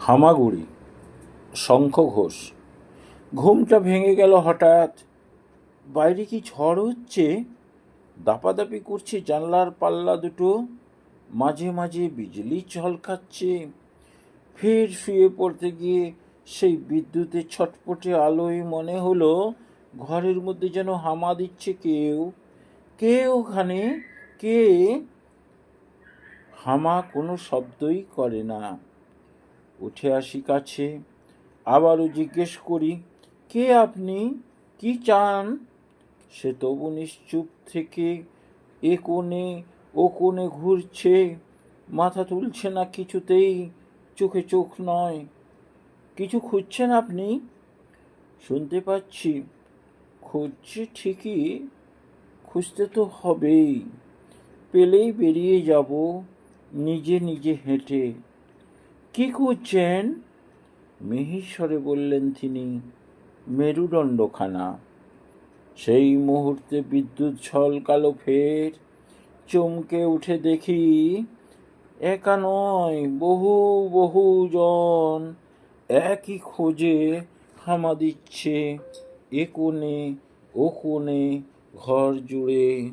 হামাগুড়ি শঙ্খ ঘোষ ঘুমটা ভেঙে গেল হঠাৎ। বাইরে কি ঝড় হচ্ছে? দাপাদাপি করছে জানলার পাল্লা দুটো। মাঝে মাঝে বিজলি ঝলকাচ্ছে। ফের শুয়ে পড়তে গিয়ে সেই বিদ্যুতের ছটপটে আলোয় মনে হলো, ঘরের মধ্যে যেন হামা দিচ্ছে কেউ। কে ওখানে? কে? হামা কোনো শব্দই করে না। উঠে আসি কাছে। আবারও জিজ্ঞেস করি, কে আপনি? কি চান? সে তবু নিশ্চুপ থেকে এ কোণে, ও কোণে ঘুরছে। মাথা তুলছে না কিছুতেই, চোখে চোখ নয়। কিছু খুঁজছেন আপনি? শুনতে পাচ্ছি। খুঁজছি ঠিকই, খুঁজতে তো হবেই। পেলেই বেরিয়ে যাব, নিজে নিজে হেঁটে। কি খুঁজছেন? মিহিস্বরে বললেন তিনি, মেরুদণ্ডখানা। সেই মুহূর্তে বিদ্যুৎ ঝলকালো ফের, চমকে উঠে দেখি একা নয়, বহু বহু জন একই খোঁজে হামা দিচ্ছে, এ কোণে, ও কোণে ঘর জুড়ে।